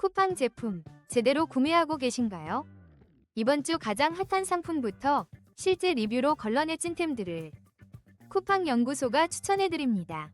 쿠팡 제품 제대로 구매하고 계신가요? 이번 주 가장 핫한 상품부터 실제 리뷰로 걸러내 찐템들을 쿠팡 연구소가 추천해드립니다.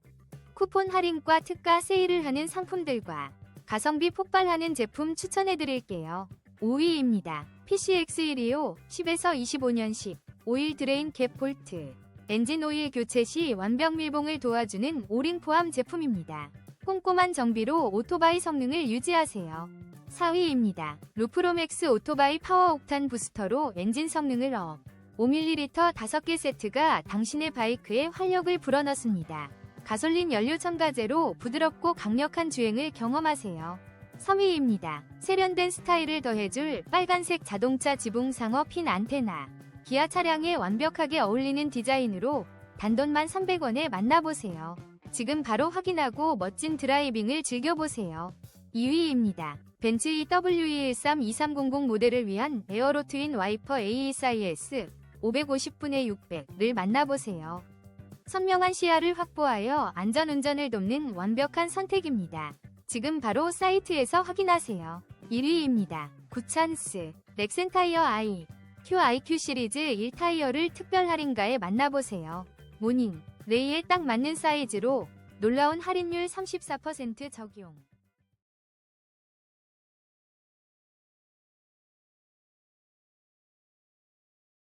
쿠폰 할인과 특가 세일을 하는 상품들과 가성비 폭발하는 제품 추천해드릴게요. 5위입니다. PCX125 10에서 25년식 오일 드레인 캡 볼트 엔진 오일 교체 시 완벽 밀봉을 도와주는 오링 포함 제품입니다. 꼼꼼한 정비로 오토바이 성능을 유지하세요. 4위입니다. 루프로맥스 오토바이 파워 옥탄 부스터로 엔진 성능을 업. 5ml 5개 세트가 당신의 바이크에 활력을 불어넣습니다. 가솔린 연료 첨가제로 부드럽고 강력한 주행을 경험하세요. 3위입니다. 세련된 스타일을 더해줄 빨간색 자동차 지붕 상어 핀 안테나. 기아 차량에 완벽하게 어울리는 디자인으로 단돈만 300원에 만나보세요. 지금 바로 확인하고 멋진 드라이빙을 즐겨보세요. 2위입니다. 벤츠 E EWE13-2300 모델을 위한 에어로 트윈 와이퍼 ASIS 550분의 600를 만나보세요. 선명한 시야를 확보하여 안전운전을 돕는 완벽한 선택입니다. 지금 바로 사이트에서 확인하세요. 1위입니다. 구찬스 렉센타이어 i QIQ 시리즈 1타이어를 특별 할인가에 만나보세요. 모닝 레이에 딱 맞는 사이즈로 놀라운 할인율 34% 적용.